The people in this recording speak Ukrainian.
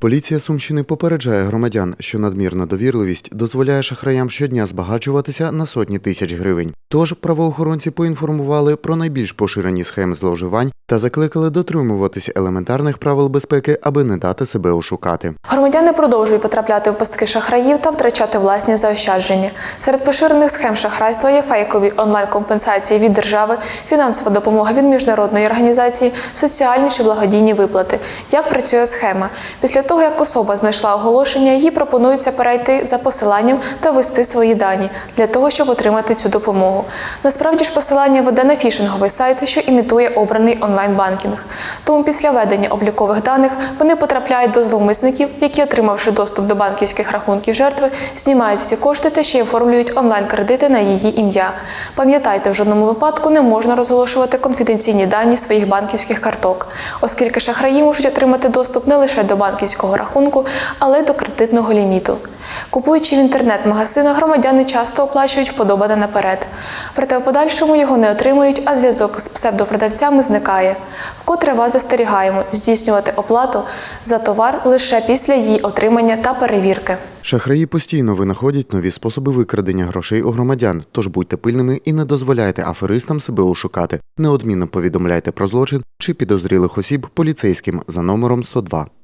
Поліція Сумщини попереджає громадян, що надмірна довірливість дозволяє шахраям щодня збагачуватися на сотні тисяч гривень. Тож правоохоронці поінформували про найбільш поширені схеми зловживань та закликали дотримуватись елементарних правил безпеки, аби не дати себе ошукати. Громадяни продовжують потрапляти в пастки шахраїв та втрачати власні заощадження. Серед поширених схем шахрайства є фейкові онлайн-компенсації від держави, фінансова допомога від міжнародної організації, соціальні чи благодійні виплати. Як працює схема? Після того, як особа знайшла оголошення, їй пропонується перейти за посиланням та ввести свої дані для того, щоб отримати цю допомогу. Насправді ж посилання веде на фішинговий сайт, що імітує обраний онлайн-банкінг. Тому після введення облікових даних вони потрапляють до зловмисників, які, отримавши доступ до банківських рахунків жертви, знімають всі кошти та ще й оформлюють онлайн-кредити на її ім'я. Пам'ятайте, в жодному випадку не можна розголошувати конфіденційні дані своїх банківських карток, оскільки шахраї можуть отримати доступ не лише до банківського рахунку, але до кредитного ліміту. Купуючи в інтернет-магазинах, громадяни часто оплачують вподобане наперед. Проте в подальшому його не отримують, а зв'язок з псевдопродавцями зникає. Вкотре вас застерігаємо здійснювати оплату за товар лише після її отримання та перевірки. Шахраї постійно винаходять нові способи викрадення грошей у громадян, тож будьте пильними і не дозволяйте аферистам себе ошукати. Неодмінно повідомляйте про злочин чи підозрілих осіб поліцейським за номером 102.